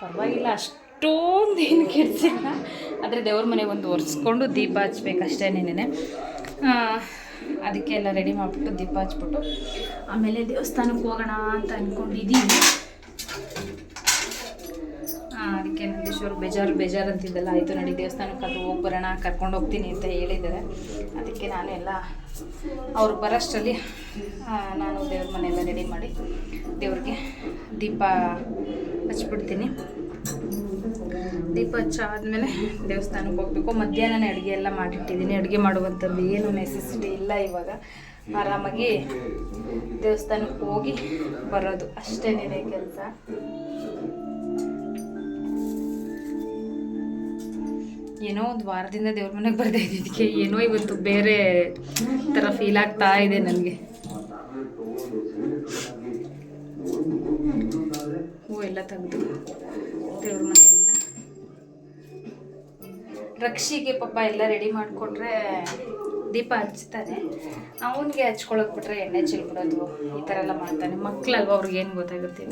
ಪರವಾಗಿಲ್ಲ, ಅಷ್ಟೊಂದು ಏನು ಕೆಡ್ಸಿಲ್ಲ. ಆದರೆ ದೇವ್ರ ಮನೆ ಒಂದು ಒರೆಸ್ಕೊಂಡು ದೀಪ ಹಚ್ಬೇಕು ಅಷ್ಟೇ ಅದಕ್ಕೆ ಎಲ್ಲ ರೆಡಿ ಮಾಡಿಬಿಟ್ಟು ದೀಪ ಹಚ್ಬಿಟ್ಟು ಆಮೇಲೆ ದೇವಸ್ಥಾನಕ್ಕೆ ಹೋಗೋಣ ಅಂತ ಅಂದ್ಕೊಂಡಿದ್ದೀನಿ ಅದಕ್ಕೆ ನಂದೀಶ್ವರು ಬೇಜಾರು ಬೇಜಾರು ಅಂತಿದ್ದಲ್ಲ. ಆಯಿತು, ನಡಿ, ದೇವಸ್ಥಾನಕ್ಕೆ ಅದು ಹೋಗಿ ಬರೋಣ, ಕರ್ಕೊಂಡು ಹೋಗ್ತೀನಿ ಅಂತ ಹೇಳಿದ್ದಾರೆ. ಅದಕ್ಕೆ ನಾನೆಲ್ಲ ಅವ್ರು ಬರೋಷ್ಟರಲ್ಲಿ ನಾನು ದೇವ್ರ ಮನೆಯೆಲ್ಲ ರೆಡಿ ಮಾಡಿ ದೇವ್ರಿಗೆ ದೀಪ ಹಚ್ಬಿಡ್ತೀನಿ. ದೀಪ ಹಚ್ಚಾದ್ಮೇಲೆ ದೇವಸ್ಥಾನಕ್ಕೆ ಹೋಗಬೇಕು. ಮಧ್ಯಾಹ್ನನೇ ಅಡುಗೆ ಎಲ್ಲ ಮಾಡಿಟ್ಟಿದ್ದೀನಿ. ಅಡುಗೆ ಮಾಡುವಂಥದ್ದು ಏನು ನೆಸೆಸಿಟಿ ಇಲ್ಲ ಇವಾಗ. ಆರಾಮಾಗಿ ದೇವಸ್ಥಾನಕ್ಕೆ ಹೋಗಿ ಬರೋದು. ಅಷ್ಟೇನೇ ಕೆಲಸ. ಏನೋ ಒಂದು ವಾರದಿಂದ ದೇವ್ರ ಮನೆಗೆ ಬರ್ತಾ ಇದ್ದಿದ್ದಕ್ಕೆ ಏನೋ ಇವತ್ತು ಬೇರೆ ಥರ ಫೀಲ್ ಆಗ್ತಾ ಇದೆ ನನಗೆ. ಹೂ, ಎಲ್ಲ ತೆಗೆದು ದೇವ್ರ ಮನೆ ಎಲ್ಲ ರಕ್ಷಿಗೆ ಪಾಪ ಎಲ್ಲ ರೆಡಿ ಮಾಡಿಕೊಟ್ರೆ ದೀಪ ಹಚ್ತಾನೆ ಅವನಿಗೆ ಹಚ್ಕೊಳಕ್ ಬಿಟ್ರೆ ಎಣ್ಣೆ ಚೆಲ್ಬಿಡೋದು ಈ ಥರ ಎಲ್ಲ ಮಾಡ್ತಾನೆ. ಮಕ್ಕಳಲ್ವ ಅವ್ರಿಗೆ ಏನು ಗೊತ್ತಾಗುತ್ತೆ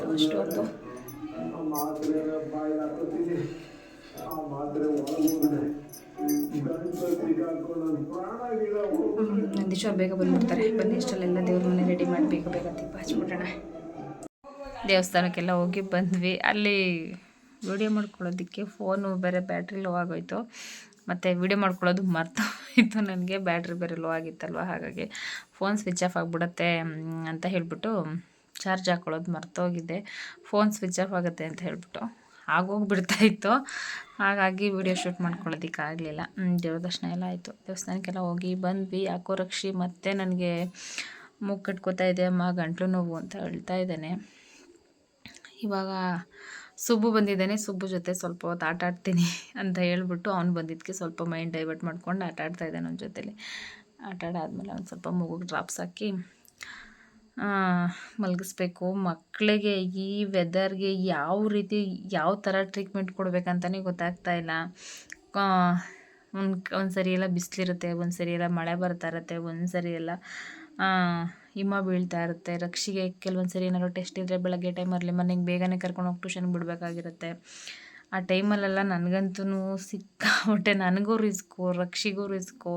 ಇದು ಮಾತ್ರೆ ನಂದೀಶ್ವರ್ ಬೇಗ ಬಂದ್ಬಿಡ್ತಾರೆ ಬನ್ನಿ, ಇಷ್ಟಲ್ಲೆಲ್ಲ ದೇವ್ರ ಮನೆ ರೆಡಿ ಮಾಡಿ ಬೇಗ ಬೇಗ ದೀಪ ಹಚ್ಬಿಡೋಣ. ದೇವಸ್ಥಾನಕ್ಕೆಲ್ಲ ಹೋಗಿ ಬಂದ್ವಿ. ಅಲ್ಲಿ ವಿಡಿಯೋ ಮಾಡ್ಕೊಳ್ಳೋದಕ್ಕೆ ಫೋನು ಬೇರೆ ಬ್ಯಾಟ್ರಿ ಲೋ ಆಗೋಯ್ತು. ಮತ್ತು ವಿಡಿಯೋ ಮಾಡ್ಕೊಳ್ಳೋದು ಮರ್ತೋಯ್ತು ನನಗೆ ಬ್ಯಾಟ್ರಿ ಬೇರೆ ಲೋ ಆಗಿತ್ತಲ್ವ, ಹಾಗಾಗಿ ಫೋನ್ ಸ್ವಿಚ್ ಆಫ್ ಆಗಿಬಿಡತ್ತೆ ಅಂತ ಹೇಳಿಬಿಟ್ಟು ಚಾರ್ಜ್ ಹಾಕ್ಕೊಳ್ಳೋದು ಮರ್ತೋಗಿದ್ದೆ ಫೋನ್ ಸ್ವಿಚ್ ಆಫ್ ಆಗುತ್ತೆ ಅಂತ ಹೇಳಿಬಿಟ್ಟು. ಆಗೋಗ್ಬಿಡ್ತಾ ಇತ್ತು. ಹಾಗಾಗಿ ವಿಡಿಯೋ ಶೂಟ್ ಮಾಡ್ಕೊಳ್ಳೋದಿಕ್ಕೆ ಆಗಲಿಲ್ಲ ದೇವ್ರ ದರ್ಶನ ಎಲ್ಲ ಆಯಿತು. ದೇವಸ್ಥಾನಕ್ಕೆಲ್ಲ ಹೋಗಿ ಬಂದ್ವಿ. ಯಾಕೋ ರಕ್ಷಿ ಮತ್ತೆ ನನಗೆ ಮೂಗು ಕಟ್ಕೋತಾ ಇದೆ, ಅಮ್ಮ ಗಂಟ್ಲು ನೋವು ಅಂತ ಹೇಳ್ತಾ ಇದ್ದಾನೆ. ಇವಾಗ ಸುಬ್ಬು ಬಂದಿದ್ದಾನೆ. ಸುಬ್ಬು ಜೊತೆ ಸ್ವಲ್ಪ ಹೊತ್ತು ಆಟ ಆಡ್ತೀನಿ ಅಂತ ಹೇಳ್ಬಿಟ್ಟು ಅವ್ನು ಬಂದಿದ್ದಕ್ಕೆ ಸ್ವಲ್ಪ ಮೈಂಡ್ ಡೈವರ್ಟ್ ಮಾಡ್ಕೊಂಡು ಆಟ ಆಡ್ತಾ ಇದ್ದಾನೆ ಅವನ ಜೊತೆಲಿ. ಆಟ ಆಡಾದ್ಮೇಲೆ ಅವ್ನು ಸ್ವಲ್ಪ ಮೂಗಿಗೆ ಡ್ರಾಪ್ಸ್ ಹಾಕಿ ಮಲಗಿಸ್ಬೇಕು. ಮಕ್ಕಳಿಗೆ ಈ ವೆದರ್ಗೆ ಯಾವ ರೀತಿ, ಯಾವ ಥರ ಟ್ರೀಟ್ಮೆಂಟ್ ಕೊಡಬೇಕಂತಲೇ ಗೊತ್ತಾಗ್ತಾ ಇಲ್ಲ. ಒಂದು ಒಂದು ಸರಿ ಎಲ್ಲ ಬಿಸಿಲಿರುತ್ತೆ ಒಂದು ಸರಿ ಎಲ್ಲ ಮಳೆ ಬರ್ತಾ ಇರುತ್ತೆ ಒಂದು ಸರಿ ಎಲ್ಲ ಹಿಮ ಬೀಳ್ತಾ ಇರುತ್ತೆ. ರಕ್ಷಿಗೆ ಕೆಲವೊಂದು ಸರಿ ಏನಾದ್ರು ಟೆಸ್ಟ್ ಇದ್ದರೆ ಬೆಳಗ್ಗೆ ಟೈಮಲ್ಲಿ ಮನೆಗೆ ಬೇಗನೆ ಕರ್ಕೊಂಡು ಹೋಗಿ ಟ್ಯೂಷನ್ಗೆ ಬಿಡಬೇಕಾಗಿರುತ್ತೆ. ಆ ಟೈಮಲ್ಲೆಲ್ಲ ನನಗಂತೂ ಸಿಕ್ಕಾಪಟ್ಟೆ, ನನಗೂ ರಿಸ್ಕು ರಕ್ಷಿಗೂ ರಿಸ್ಕು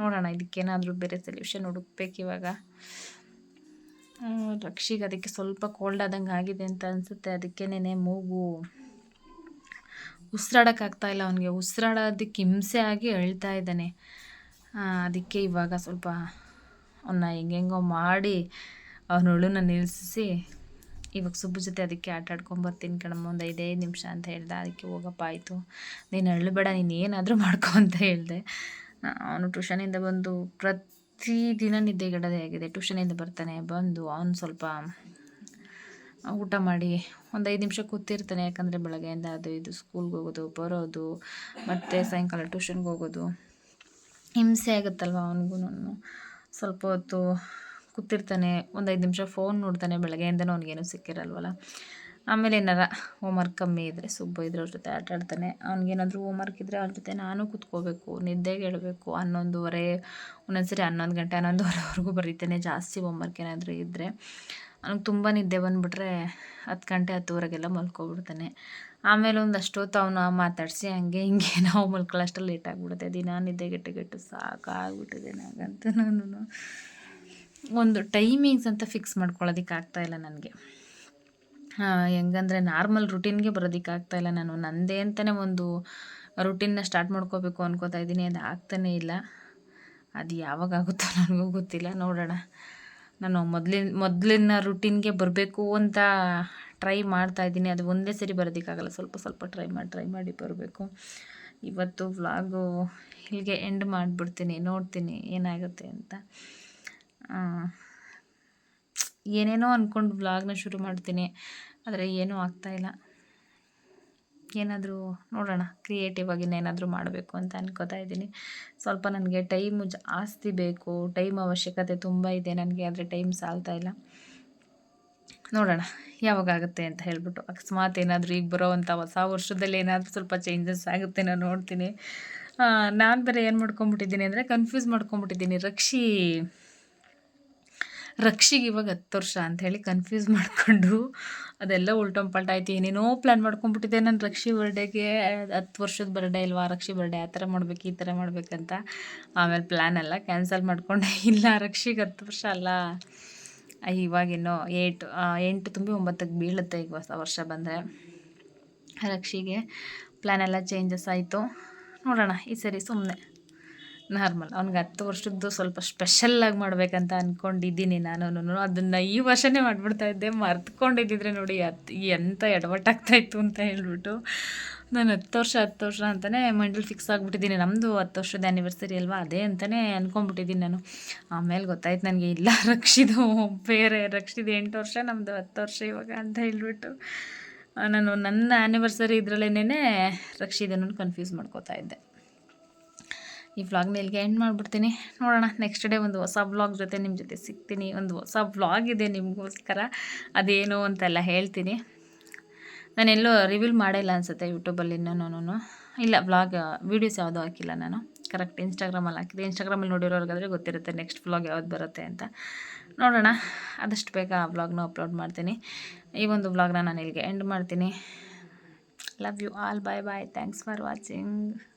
ನೋಡೋಣ, ಇದಕ್ಕೇನಾದರೂ ಬೇರೆ ಸೊಲ್ಯೂಷನ್ ಹುಡುಕ್ಬೇಕು ಇವಾಗ. ರಕ್ಷಿಗೆ ಅದಕ್ಕೆ ಸ್ವಲ್ಪ ಕೋಲ್ಡ್ ಆದಂಗೆ ಆಗಿದೆ ಅಂತ ಅನಿಸುತ್ತೆ. ಅದಕ್ಕೇನೆ ಮೂಗು ಉಸಿರಾಡೋಕ್ಕಾಗ್ತಾ ಇಲ್ಲ ಅವನಿಗೆ. ಉಸಿರಾಡೋದಕ್ಕೆ ಹಿಂಸೆ ಆಗಿ ಅಳ್ತಾ ಇದ್ದಾನೆ. ಅದಕ್ಕೆ ಇವಾಗ ಸ್ವಲ್ಪ ಅವನ್ನ ಹೆಂಗೆಂಗೋ ಮಾಡಿ ಅವನೊಳನ್ನ ನಿಲ್ಲಿಸಿ ಇವಾಗ ಸುಬ್ಬು ಜೊತೆ ಅದಕ್ಕೆ ಆಟ ಆಡ್ಕೊಂಬರ್ತೀನಿ ಕಣಮ್ಮ. ಒಂದು ಐದೈದು ನಿಮಿಷ ಅಂತ ಹೇಳ್ದೆ. ಅದಕ್ಕೆ ಹೋಗಪ್ಪ ಆಯಿತು. ನೀನು ಅಳ್ಳಬೇಡ ನೀನು ಏನಾದರೂ ಮಾಡ್ಕೊ ಅಂತ ಹೇಳಿದೆ. ಅವನು ಟ್ಯೂಷನಿಂದ ಬಂದು ಪ್ರತಿದಿನ ನಿದ್ದೆಗೆಡದೇ ಆಗಿದೆ. ಟ್ಯೂಷನಿಂದ ಬರ್ತಾನೆ, ಬಂದು ಅವನು ಸ್ವಲ್ಪ ಊಟ ಮಾಡಿ ಒಂದು ಐದು ನಿಮಿಷ ಕೂತಿರ್ತಾನೆ, ಯಾಕಂದರೆ ಬೆಳಗ್ಗೆಯಿಂದ ಅದು ಇದು ಸ್ಕೂಲ್ಗೆ ಹೋಗೋದು, ಬರೋದು, ಮತ್ತು ಸಾಯಂಕಾಲ ಟ್ಯೂಷನ್ಗೆ ಹೋಗೋದು. ಹಿಂಸೆ ಆಗುತ್ತಲ್ವ ಅವನಿಗೂ ಸ್ವಲ್ಪ ಹೊತ್ತು ಕೂತಿರ್ತಾನೆ, ಒಂದು ಐದು ನಿಮಿಷ ಫೋನ್ ನೋಡ್ತಾನೆ, ಬೆಳಗ್ಗೆಯಿಂದನೂ ಅವನಿಗೇನು ಸಿಕ್ಕಿರಲ್ವಲ್ಲ? ಆಮೇಲೆ ಏನಾರ ಹೋಮ್ವರ್ಕ್ ಕಮ್ಮಿ ಇದ್ದರೆ ಸುಬ್ಬ ಇದ್ರೆ ಅವ್ರ ಜೊತೆ ಆಟ ಆಡ್ತಾನೆ. ಅವ್ನಿಗೇನಾದರೂ ಹೋಮ್ವರ್ಕ್ ಇದ್ದರೆ ಅವ್ರ ಜೊತೆ ನಾನು ಕೂತ್ಕೋಬೇಕು, ನಿದ್ದೆಗೆ ಹೇಳಬೇಕು ಹನ್ನೊಂದುವರೆ, ಒಂದೊಂದ್ಸರಿ ಹನ್ನೊಂದು ಗಂಟೆ, ಹನ್ನೊಂದುವರೆವರೆಗೂ ಬರೀತಾನೆ. ಜಾಸ್ತಿ ಹೋಮ್ವರ್ಕ್ ಏನಾದರೂ ಇದ್ದರೆ ಅವ್ನಿಗೆ ತುಂಬ ನಿದ್ದೆ ಬಂದುಬಿಟ್ರೆ ಹತ್ತು ಗಂಟೆ, ಹತ್ತುವರೆಗೆಲ್ಲ ಮಲ್ಕೊಬಿಡ್ತಾನೆ. ಆಮೇಲೆ ಒಂದಷ್ಟು ಅವನು ಅವನ ಮಾತಾಡಿಸಿ ಹಂಗೆ ಹಿಂಗೆ ನಾವು ಮಲ್ಕೊಳ್ಳೋಷ್ಟು ಲೇಟ್ ಆಗಿಬಿಡುತ್ತೆ. ದಿನ ನಿದ್ದೆಗೆಟ್ಟುಗೆಟ್ಟು ಸಾಕಾಗ್ಬಿಟ್ಟಿದೆ ನನಗಂತೂ ನಾನು ಒಂದು ಟೈಮಿಂಗ್ಸ್ ಅಂತ ಫಿಕ್ಸ್ ಮಾಡ್ಕೊಳ್ಳೋದಕ್ಕೆ ಆಗ್ತಾಯಿಲ್ಲ ನನಗೆ. ಹೆಂಗಂದರೆ ನಾರ್ಮಲ್ ರುಟೀನ್ಗೆ ಬರೋದಕ್ಕೆ ಇಲ್ಲ ನಾನು. ನನ್ನದೇ ಅಂತಲೇ ಒಂದು ರುಟೀನ್ನ ಸ್ಟಾರ್ಟ್ ಮಾಡ್ಕೋಬೇಕು ಅನ್ಕೋತಾ ಇದ್ದೀನಿ. ಅದು ಆಗ್ತಾನೇ ಇಲ್ಲ. ಅದು ಯಾವಾಗ ಆಗುತ್ತೋ ನನಗೂ ಗೊತ್ತಿಲ್ಲ. ನೋಡೋಣ. ನಾನು ಮೊದಲಿನ ಮೊದಲಿನ ರುಟೀನ್ಗೆ ಬರಬೇಕು ಅಂತ ಟ್ರೈ ಮಾಡ್ತಾ ಇದ್ದೀನಿ. ಅದು ಒಂದೇ ಸರಿ ಬರೋದಕ್ಕಾಗಲ್ಲ. ಸ್ವಲ್ಪ ಸ್ವಲ್ಪ ಟ್ರೈ ಮಾಡಿ ಟ್ರೈ ಮಾಡಿ ಬರಬೇಕು. ಇವತ್ತು ವ್ಲಾಗು ಇಲ್ಲಿಗೆ ಎಂಡ್ ಮಾಡಿಬಿಡ್ತೀನಿ. ನೋಡ್ತೀನಿ ಏನಾಗುತ್ತೆ ಅಂತ. ಏನೇನೋ ಅಂದ್ಕೊಂಡು ವ್ಲಾಗ್ನ ಶುರು ಮಾಡ್ತೀನಿ. ಆದರೆ ಏನೂ ಆಗ್ತಾಯಿಲ್ಲ ಏನಾದರೂ ನೋಡೋಣ. ಕ್ರಿಯೇಟಿವ್ ಆಗಿ ಏನಾದರೂ ಮಾಡಬೇಕು ಅಂತ ಅನ್ಕೋತಾ ಇದ್ದೀನಿ. ಸ್ವಲ್ಪ ನನಗೆ ಟೈಮು ಜಾಸ್ತಿ ಬೇಕು. ಟೈಮ್ ಅವಶ್ಯಕತೆ ತುಂಬ ಇದೆ ನನಗೆ, ಆದರೆ ಟೈಮ್ ಸಾಲ್ತಾ ಇಲ್ಲ. ನೋಡೋಣ ಯಾವಾಗ ಆಗುತ್ತೆ ಅಂತ ಹೇಳ್ಬಿಟ್ಟು. ಅಕಸ್ಮಾತ್ ಏನಾದರೂ ಈಗ ಬರೋವಂಥ ಹೊಸ ವರ್ಷದಲ್ಲಿ ಏನಾದರೂ ಸ್ವಲ್ಪ ಚೇಂಜಸ್ ಆಗುತ್ತೆ ನಾನು ನೋಡ್ತೀನಿ. ನಾನು ಬೇರೆ ಏನು ಮಾಡ್ಕೊಂಬಿಟ್ಟಿದ್ದೀನಿ ಅಂದರೆ ಕನ್ಫ್ಯೂಸ್ ಮಾಡ್ಕೊಂಬಿಟ್ಟಿದ್ದೀನಿ ರಕ್ಷಿ! ರಕ್ಷಿಗೆ ಇವಾಗ ಹತ್ತು ವರ್ಷ ಅಂತ ಹೇಳಿ ಕನ್ಫ್ಯೂಸ್ ಮಾಡಿಕೊಂಡು ಅದೆಲ್ಲ ಉಲ್ಟಂ ಪಲ್ಟ ಆಯ್ತು. ಏನೇನೋ ಪ್ಲ್ಯಾನ್ ಮಾಡ್ಕೊಂಬಿಟ್ಟಿದ್ದೆ ನಾನು ರಕ್ಷಿ ಬರ್ಡೇಗೆ ಹತ್ತು ವರ್ಷದ ಬರ್ಡೇ ಇಲ್ವಾ ರಕ್ಷಿ ಬರ್ಡೇ ಆ ಥರ ಮಾಡ್ಬೇಕು, ಈ ಥರ ಮಾಡ್ಬೇಕಂತ. ಆಮೇಲೆ ಪ್ಲ್ಯಾನ್ ಎಲ್ಲ ಕ್ಯಾನ್ಸಲ್ ಮಾಡಿಕೊಂಡೆ. ಇಲ್ಲ, ರಕ್ಷಿಗೆ ಹತ್ತು ವರ್ಷ ಅಲ್ಲ. ಇವಾಗಿನ್ನೂ ಏಟು ಎಂಟು ತುಂಬಿ ಒಂಬತ್ತಕ್ಕೆ ಬೀಳುತ್ತೆ ಈಗ ಹೊಸ ವರ್ಷ ಬಂದರೆ. ರಕ್ಷಿಗೆ ಪ್ಲ್ಯಾನ್ ಎಲ್ಲ ಚೇಂಜಸ್ ಆಯಿತು. ನೋಡೋಣ, ಈ ಸರಿ ಸುಮ್ಮನೆ ನಾರ್ಮಲ್. ಅವ್ನಿಗೆ ಹತ್ತು ವರ್ಷದ್ದು ಸ್ವಲ್ಪ ಸ್ಪೆಷಲ್ಲಾಗಿ ಮಾಡ್ಬೇಕಂತ ಅಂದ್ಕೊಂಡಿದ್ದೀನಿ ನಾನು ಅದನ್ನ ಈ ವರ್ಷನೇ ಮಾಡ್ಬಿಡ್ತಾ ಇದ್ದೆ. ಮರ್ತ್ಕೊಂಡಿದ್ದಿದ್ರೆ ನೋಡಿ ಹತ್ತು ಎಂಥ ಎಡವಟ್ಟಾಗ್ತಾಯಿತ್ತು ಅಂತ ಹೇಳ್ಬಿಟ್ಟು ನಾನು ಹತ್ತು ವರ್ಷ ಹತ್ತು ವರ್ಷ ಅಂತಲೇ ಮೈಂಡಲ್ಲಿ ಫಿಕ್ಸ್ ಆಗಿಬಿಟ್ಟಿದ್ದೀನಿ. ನಮ್ಮದು ಹತ್ತು ವರ್ಷದ ಆ್ಯನಿವರ್ಸರಿ ಅಲ್ವಾ? ಅದೇ ಅಂತಲೇ ಅಂದ್ಕೊಂಬಿಟ್ಟಿದ್ದೀನಿ ನಾನು. ಆಮೇಲೆ ಗೊತ್ತಾಯ್ತು ನನಗೆ ಇಲ್ಲ, ರಕ್ಷಿದು, ಬೇರೆ ರಕ್ಷಿದು ಎಂಟು ವರ್ಷ ನಮ್ಮದು ಹತ್ತು ವರ್ಷ ಇವಾಗ ಅಂತ ಹೇಳ್ಬಿಟ್ಟು ನಾನು ನನ್ನ ಆ್ಯನಿವರ್ಸರಿ ಇದರಲ್ಲೇನೇ ರಕ್ಷಿದನ್ನು ಕನ್ಫ್ಯೂಸ್ ಮಾಡ್ಕೋತಾ ಇದ್ದೆ. ಈ ವ್ಲಾಗ್ನ ಇಲ್ಲಿಗೆ ಎಂಡ್ ಮಾಡಿಬಿಡ್ತೀನಿ. ನೋಡೋಣ ನೆಕ್ಸ್ಟ್ ಡೇ ಒಂದು ಹೊಸ ವ್ಲಾಗ್ ಜೊತೆ ನಿಮ್ಮ ಜೊತೆ ಸಿಗ್ತೀನಿ. ಒಂದು ಹೊಸ ವ್ಲಾಗ್ ಇದೆ ನಿಮಗೋಸ್ಕರ. ಅದೇನು ಅಂತೆಲ್ಲ ಹೇಳ್ತೀನಿ. ನಾನೆಲ್ಲೋ ರಿವೀಲ್ ಮಾಡಿಲ್ಲ ಅನಿಸುತ್ತೆ ಯೂಟ್ಯೂಬಲ್ಲಿ ಇನ್ನೂ ಇಲ್ಲ ವ್ಲಾಗ್ ವೀಡಿಯೋಸ್ ಯಾವುದೂ ಹಾಕಿಲ್ಲ ನಾನು. ಕರೆಕ್ಟ್ ಇನ್ಸ್ಟಾಗ್ರಾಮಲ್ಲಿ ಹಾಕಿದೆ. ಇನ್ಸ್ಟಾಗ್ರಾಮಲ್ಲಿ ನೋಡಿರೋರ್ಗಾದ್ರೆ ಗೊತ್ತಿರುತ್ತೆ ನೆಕ್ಸ್ಟ್ ವ್ಲಾಗ್ ಯಾವ್ದು ಬರುತ್ತೆ ಅಂತ. ನೋಡೋಣ, ಆದಷ್ಟು ಬೇಗ ಆ ವ್ಲಾಗ್ನ ಅಪ್ಲೋಡ್ ಮಾಡ್ತೀನಿ. ಈ ಒಂದು ವ್ಲಾಗ್ನ ನಾನು ಇಲ್ಲಿಗೆ ಎಂಡ್ ಮಾಡ್ತೀನಿ. Love you all bye bye thanks for watching